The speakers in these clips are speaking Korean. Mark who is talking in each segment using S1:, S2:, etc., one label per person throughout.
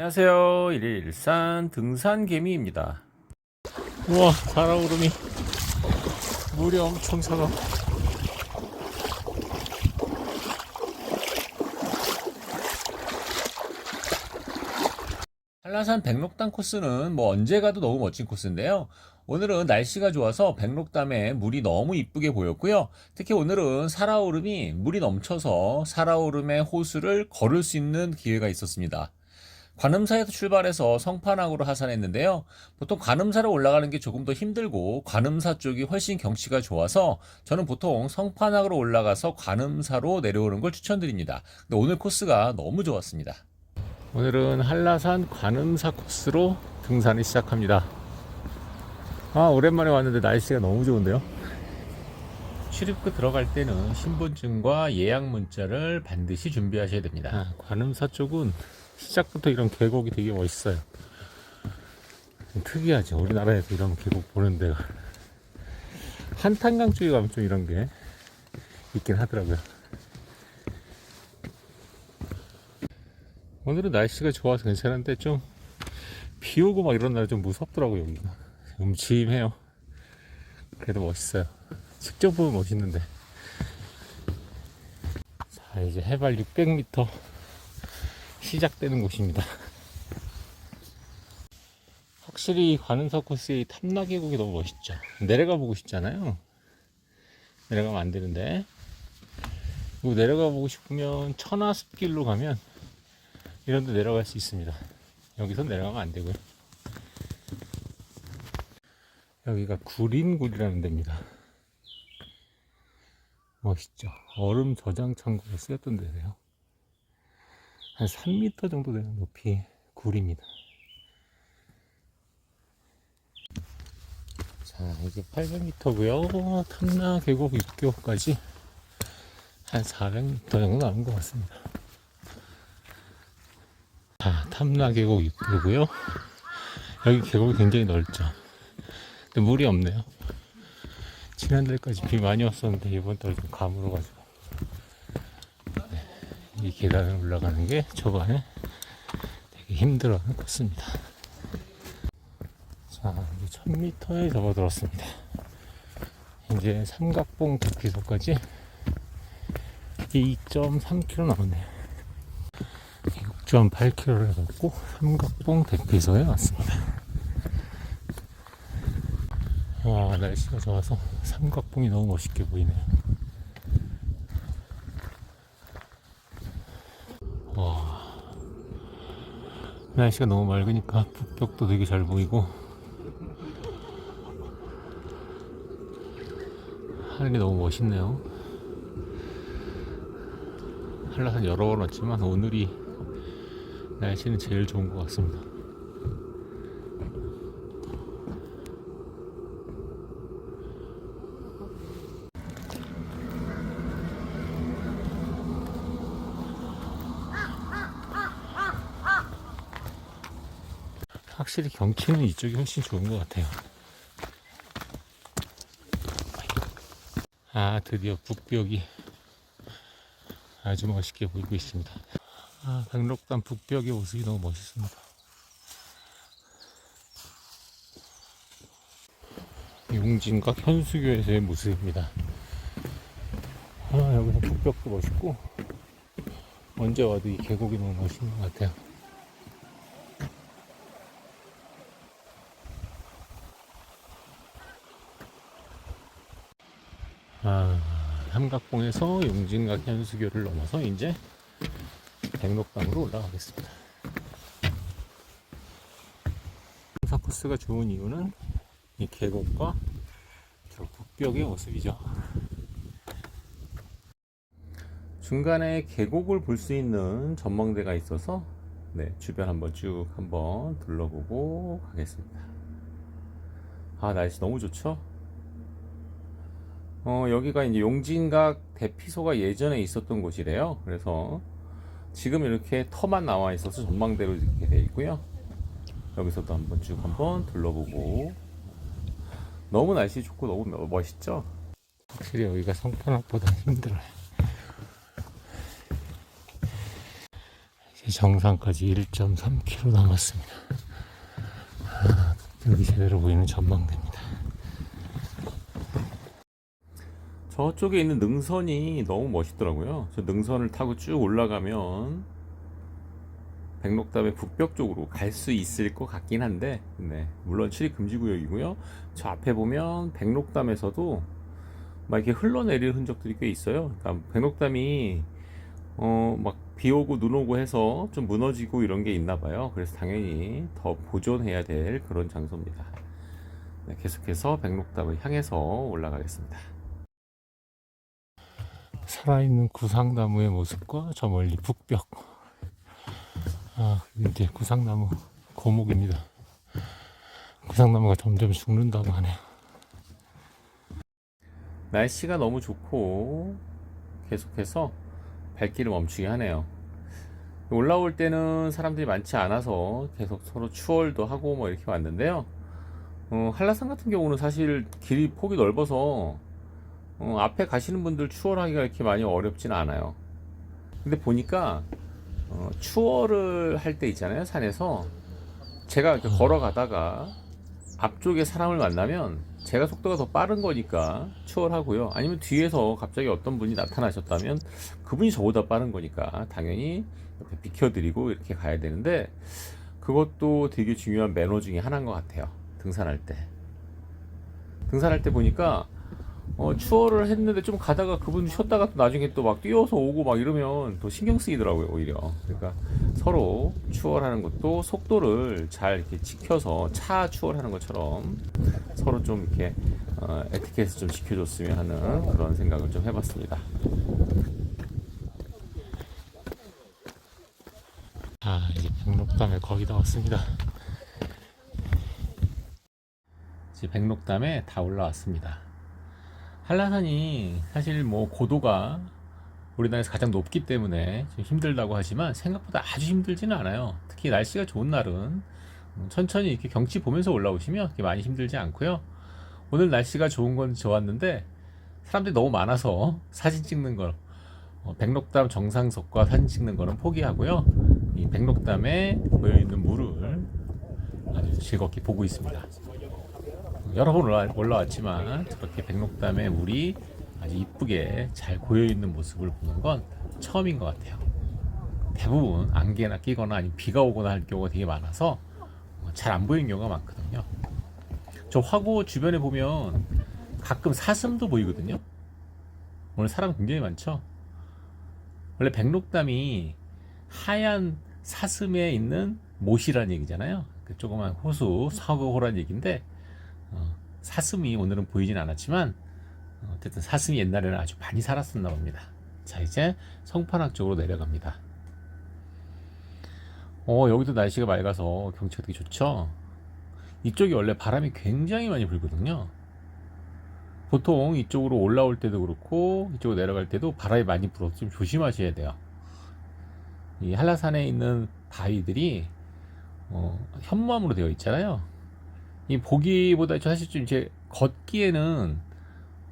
S1: 안녕하세요. 일일산 등산개미입니다. 우와, 달아오름이 물이 엄청 차가. 한라산 백록담 코스는 뭐 언제 가도 너무 멋진 코스인데요. 오늘은 날씨가 좋아서 백록담에 물이 너무 이쁘게 보였고요. 특히 오늘은 살아오름이 물이 넘쳐서 살아오름의 호수를 걸을 수 있는 기회가 있었습니다. 관음사에서 출발해서 성판악으로 하산했는데요. 보통 관음사로 올라가는 게 조금 더 힘들고 관음사 쪽이 훨씬 경치가 좋아서 저는 보통 성판악으로 올라가서 관음사로 내려오는 걸 추천드립니다. 근데 오늘 코스가 너무 좋았습니다. 오늘은 한라산 관음사 코스로 등산을 시작합니다. 아, 오랜만에 왔는데 날씨가 너무 좋은데요. 출입구 들어갈 때는 신분증과 예약 문자를 반드시 준비하셔야 됩니다. 아, 관음사 쪽은 시작부터 이런 계곡이 되게 멋있어요. 좀 특이하죠. 우리나라에서 이런 계곡 보는 데가. 한탄강 쪽에 가면 좀 이런 게 있긴 하더라고요. 오늘은 날씨가 좋아서 괜찮은데 좀 비 오고 막 이런 날 좀 무섭더라고요, 여기가. 음침해요. 그래도 멋있어요. 직접 보면 멋있는데. 자, 이제 해발 600m 시작되는 곳입니다. 확실히 관음사 코스의 이 탐라 계곡이 너무 멋있죠. 내려가 보고 싶잖아요. 내려가면 안 되는데. 이거 내려가 보고 싶으면 천하숲길로 가면 이런 데 내려갈 수 있습니다. 여기서 내려가면 안 되고요. 여기가 구린굴이라는 데입니다. 멋있죠. 얼음 저장 창고로 쓰였던 데래요. 한 3m 정도 되는 높이의 굴입니다. 자, 이게 800m고요. 탐나 계곡 입교까지 한 400m 정도 남은 것 같습니다. 자, 탐나 계곡 입구고요. 여기 계곡이 굉장히 넓죠. 근데 물이 없네요. 지난달까지 비 많이 왔었는데 이번 달좀 가물어가지고 네, 이 계단을 올라가는 게 초반에 되게 힘들어하는 코스입니다. 자, 이제 1000m에 접어들었습니다. 이제 삼각봉 대피소까지 2.3km 남았네요. 6.8km를 걷고 삼각봉 대피소에 왔습니다. 와 날씨가 좋아서 삼각봉이 너무 멋있게 보이네요. 날씨가 너무 맑으니까 북벽도 되게 잘 보이고 하늘이 너무 멋있네요. 한라산 여러 번 왔지만 오늘이 날씨는 제일 좋은 것 같습니다. 확실히 경치는 이쪽이 훨씬 좋은 것 같아요. 아, 드디어 북벽이 아주 멋있게 보이고 있습니다. 아, 백록담 북벽의 모습이 너무 멋있습니다. 용진과 현수교에서의 모습입니다. 아, 여기서 북벽도 멋있고, 언제 와도 이 계곡이 너무 멋있는 것 같아요. 아, 삼각봉에서 용진과 현수교를 넘어서 이제 백록담으로 올라가겠습니다. 사코스가 좋은 이유는 이 계곡과 저 북벽의 모습이죠. 중간에 계곡을 볼 수 있는 전망대가 있어서 네, 주변 한번 쭉 한번 둘러보고 가겠습니다. 아, 날씨 너무 좋죠? 어, 여기가 이제 용진각 대피소가 예전에 있었던 곳이래요. 그래서 지금 이렇게 터만 나와 있어서 전망대로 이렇게 되어 있고요. 여기서도 한번 쭉 한번 둘러보고 너무 날씨 좋고 너무 멋있죠? 확실히 여기가 성판악보다 힘들어요. 이제
S2: 이 정상까지 1.3km 남았습니다. 아, 여기 제대로 보이는 전망대입니다.
S1: 저쪽에 있는 능선이 너무 멋있더라고요. 저 능선을 타고 쭉 올라가면 백록담의 북벽 쪽으로 갈 수 있을 것 같긴 한데, 네, 물론 출입 금지 구역이고요. 저 앞에 보면 백록담에서도 막 이렇게 흘러내릴 흔적들이 꽤 있어요. 그러니까 백록담이 어, 막 비 오고 눈 오고 해서 좀 무너지고 이런 게 있나 봐요. 그래서 당연히 더 보존해야 될 그런 장소입니다. 네, 계속해서 백록담을 향해서 올라가겠습니다.
S2: 살아있는 구상나무의 모습과 저 멀리 북벽. 아, 이제 구상나무 고목입니다. 구상나무가 점점 죽는다고 하네요.
S1: 날씨가 너무 좋고 계속해서 발길을 멈추게 하네요. 올라올 때는 사람들이 많지 않아서 계속 서로 추월도 하고 뭐 이렇게 왔는데요. 어, 한라산 같은 경우는 사실 길이 폭이 넓어서 어, 앞에 가시는 분들 추월하기가 이렇게 많이 어렵지는 않아요. 근데 보니까 어, 추월을 할 때 있잖아요 산에서 제가 이렇게 걸어가다가 앞쪽에 사람을 만나면 제가 속도가 더 빠른 거니까 추월하고요. 아니면 뒤에서 갑자기 어떤 분이 나타나셨다면 그분이 저보다 빠른 거니까 당연히 옆에 비켜드리고 이렇게 가야 되는데 그것도 되게 중요한 매너 중에 하나인 것 같아요. 등산할 때. 등산할 때 보니까 어, 추월을 했는데 좀 가다가 그분 쉬었다가 또 나중에 또 막 뛰어서 오고 막 이러면 더 신경 쓰이더라고요, 오히려. 그러니까 서로 추월하는 것도 속도를 잘 이렇게 지켜서 차 추월하는 것처럼 서로 좀 이렇게 어, 에티켓을 좀 지켜줬으면 하는 그런 생각을 좀 해봤습니다.
S2: 아, 이제 백록담에 거의 다 왔습니다.
S1: 이제 백록담에 다 올라왔습니다. 한라산이 사실 뭐 고도가 우리나라에서 가장 높기 때문에 좀 힘들다고 하지만 생각보다 아주 힘들지는 않아요. 특히 날씨가 좋은 날은 음, 천천히 이렇게 경치 보면서 올라오시면 많이 힘들지 않고요. 오늘 날씨가 좋은 건 좋았는데 사람들이 너무 많아서 사진 찍는 걸 어, 백록담 정상석과 사진 찍는 거는 포기하고요. 이 백록담에 보여 있는 물을 아주 즐겁게 보고 있습니다. 여러 번 올라, 올라왔지만 저렇게 백록담에 물이 아주 이쁘게 잘 고여 있는 모습을 보는 건 처음인 것 같아요. 대부분 안개나 끼거나 아니면 비가 오거나 할 경우가 되게 많아서 잘 안 보이는 경우가 많거든요. 저 화고 주변에 보면 가끔 사슴도 보이거든요. 오늘 사람 굉장히 많죠. 원래 백록담이 하얀 사슴에 있는 못이라는 얘기잖아요. 그 조그만 호수 서구호란 얘기인데 어, 사슴이 오늘은 보이진 않았지만 어, 어쨌든 사슴이 옛날에는 아주 많이 살았었나 봅니다. 자 이제 성판악 쪽으로 내려갑니다. 어 여기도 날씨가 맑아서 경치가 되게 좋죠. 이쪽이 원래 바람이 굉장히 많이 불거든요. 보통 이쪽으로 올라올 때도 그렇고 이쪽으로 내려갈 때도 바람이 많이 불어서 좀 조심하셔야 돼요. 이 한라산에 있는 바위들이 어, 현무암으로 되어 있잖아요. 이 보기보다 사실 좀 이제 걷기에는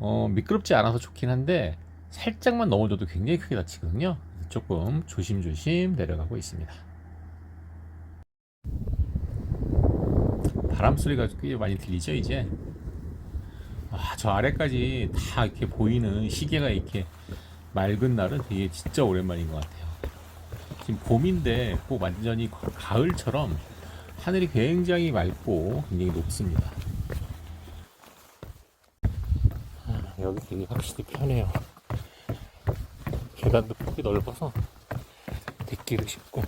S1: 어, 미끄럽지 않아서 좋긴 한데 살짝만 넘어져도 굉장히 크게 다치거든요. 조금 조심조심 내려가고 있습니다. 바람 소리가 꽤 많이 들리죠 이제. 아, 저 아래까지 다 이렇게 보이는 시계가 이렇게 맑은 날은 되게 진짜 오랜만인 것 같아요. 지금 봄인데 꼭 완전히 가을처럼 하늘이 굉장히 맑고 굉장히 높습니다.
S2: 아, 여기 되게 확실히 편해요. 계단도 폭이 넓어서 뒷길을 쉽고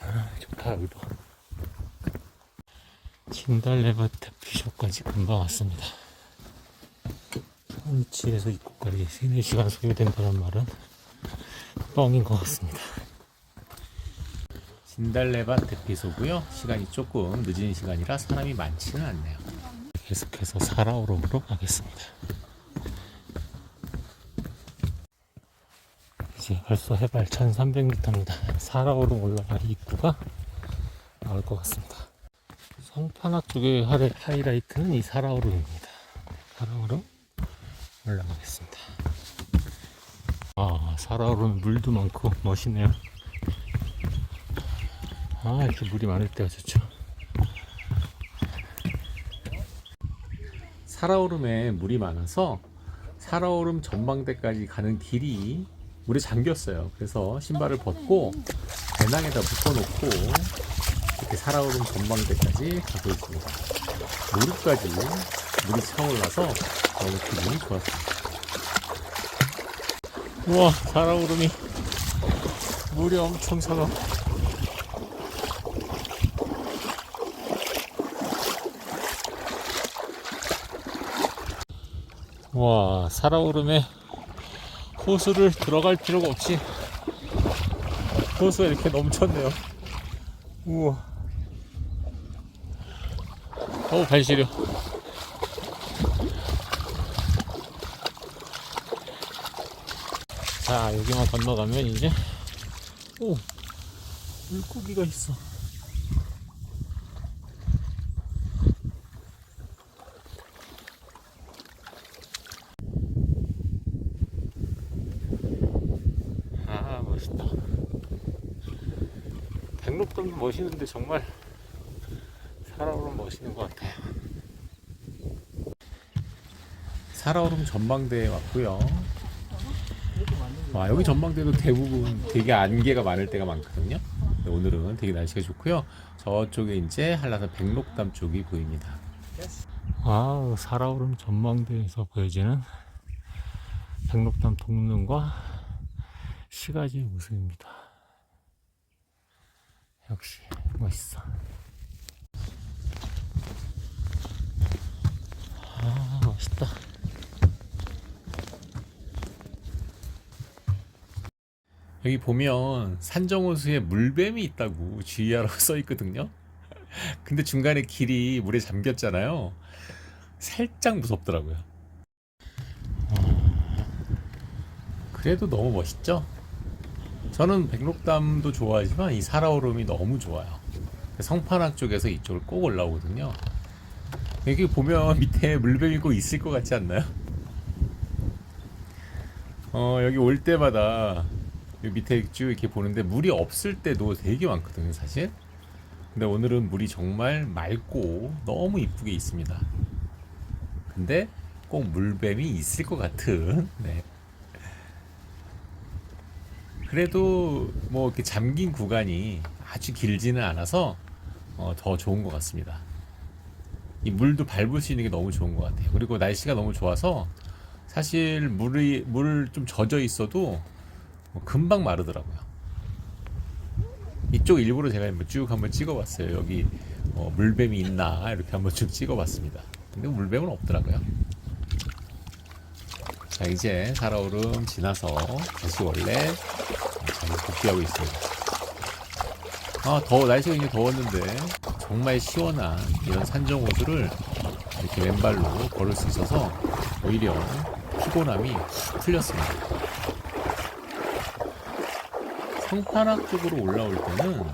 S2: 아, 좋다 여기도. 진달래밭 비숍까지 금방 왔습니다. 위치에서 입구까지 3, 4시간 소요된다는 말은 뻥인 것 같습니다.
S1: 진달래밭 대피소고요. 시간이 조금 늦은 시간이라 사람이 많지는 않네요.
S2: 계속해서 사라오름으로 가겠습니다. 이제 벌써 해발 1300m입니다. 사라오름 올라가 입구가 나올 것 같습니다. 성판악 쪽의 하이- 하이라이트는 이 사라오름입니다. 사라오름 올라가겠습니다. 아, 사라오름 물도 많고 멋있네요. 아 이렇게 물이 많을 때가 좋죠
S1: 살아오름에 물이 많아서 살아오름 전망대까지 가는 길이 물에 잠겼어요. 그래서 신발을 벗고 배낭에다 묶어놓고 이렇게 살아오름 전망대까지 가고 있습니다. 무릎까지 물이 차올라서 너무 기분이 좋았습니다.
S2: 우와 살아오름이 물이 엄청 차가 와 살아오름에 호수를 들어갈 필요가 없이 호수가 이렇게 넘쳤네요. 우와. 어우 발 시려. 자 여기만 건너가면 이제 오 물고기가 있어 멋있다 백록담도 멋있는데 정말 살아오면 멋있는 것 같아요
S1: 살아오름 전망대에 왔고요. 와, 여기 전망대도 대부분 되게 안개가 많을 때가 많거든요. 근데 오늘은 되게 날씨가 좋고요. 저쪽에 이제 한라산 백록담 쪽이 보입니다.
S2: 아 살아오름 전망대에서 보여지는 백록담 동릉과 시가지의 모습입니다. 역시 멋있어. 아 멋있다.
S1: 여기 보면 산정호수에 물뱀이 있다고 주의하라고 써 있거든요. 근데 중간에 길이 물에 잠겼잖아요. 살짝 무섭더라고요. 그래도 너무 멋있죠? 저는 백록담도 좋아하지만 이 살아오름이 너무 좋아요. 성판악 쪽에서 이쪽을 꼭 올라오거든요. 여기 보면 밑에 물뱀이 꼭 있을 것 같지 않나요? 어, 여기 올 때마다 밑에 쭉 이렇게 보는데 물이 없을 때도 되게 많거든요, 사실. 근데 오늘은 물이 정말 맑고 너무 이쁘게 있습니다. 근데 꼭 물뱀이 있을 것 같은. 네. 그래도 뭐 이렇게 잠긴 구간이 아주 길지는 않아서 어, 더 좋은 것 같습니다. 이 물도 밟을 수 있는 게 너무 좋은 것 같아요. 그리고 날씨가 너무 좋아서 사실 물이 물 좀 젖어 있어도 뭐 금방 마르더라고요. 이쪽 일부러 제가 쭉 한번 찍어봤어요. 여기 어, 물뱀이 있나 이렇게 한번 쭉 찍어봤습니다. 근데 물뱀은 없더라고요. 자 이제 살아오름 지나서 다시 원래 잘 복귀하고 있습니다. 아 더워 날씨가 굉장히 더웠는데 정말 시원한 이런 산정 호수를 이렇게 왼발로 걸을 수 있어서 오히려 피곤함이 확 풀렸습니다. 성판악 쪽으로 올라올 때는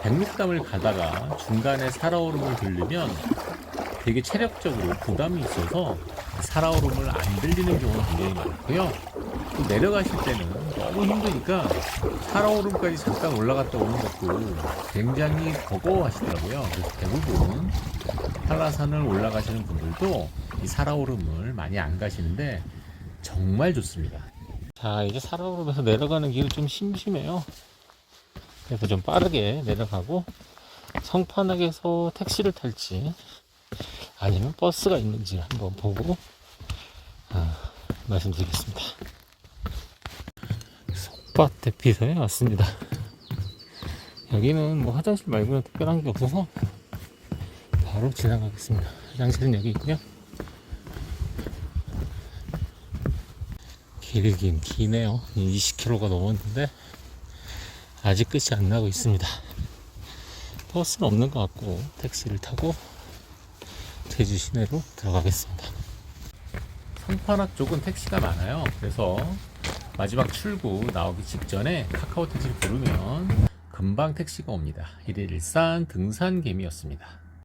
S1: 백록담을 가다가 중간에 살아오름을 들리면 되게 체력적으로 부담이 있어서 살아오름을 안 들리는 경우가 굉장히 많고요. 또 내려가실 때는 너무 힘드니까 살아오름까지 잠깐 올라갔다 오는 것도 굉장히 버거워하시더라고요. 그래서 대부분 한라산을 올라가시는 분들도 이 살아오름을 많이 안 가시는데 정말 좋습니다.
S2: 자 이제 살아오름에서 내려가는 길은 좀 심심해요. 그래서 좀 빠르게 내려가고 성판악에서 택시를 탈지 아니면 버스가 있는지 한번 보고 아, 말씀드리겠습니다. 속밭 대피소에 왔습니다. 여기는 뭐 화장실 말고는 특별한 게 없어서 바로 지나가겠습니다. 화장실은 여기 있고요. 길긴 기네요. 20km가 넘었는데 아직 끝이 안 나고 있습니다. 버스는 없는 것 같고 택시를 타고 제주 시내로 들어가겠습니다.
S1: 성판악 쪽은 택시가 많아요. 그래서 마지막 출구 나오기 직전에 카카오 택시를 부르면 금방 택시가 옵니다. 1일 일산 등산개미였습니다.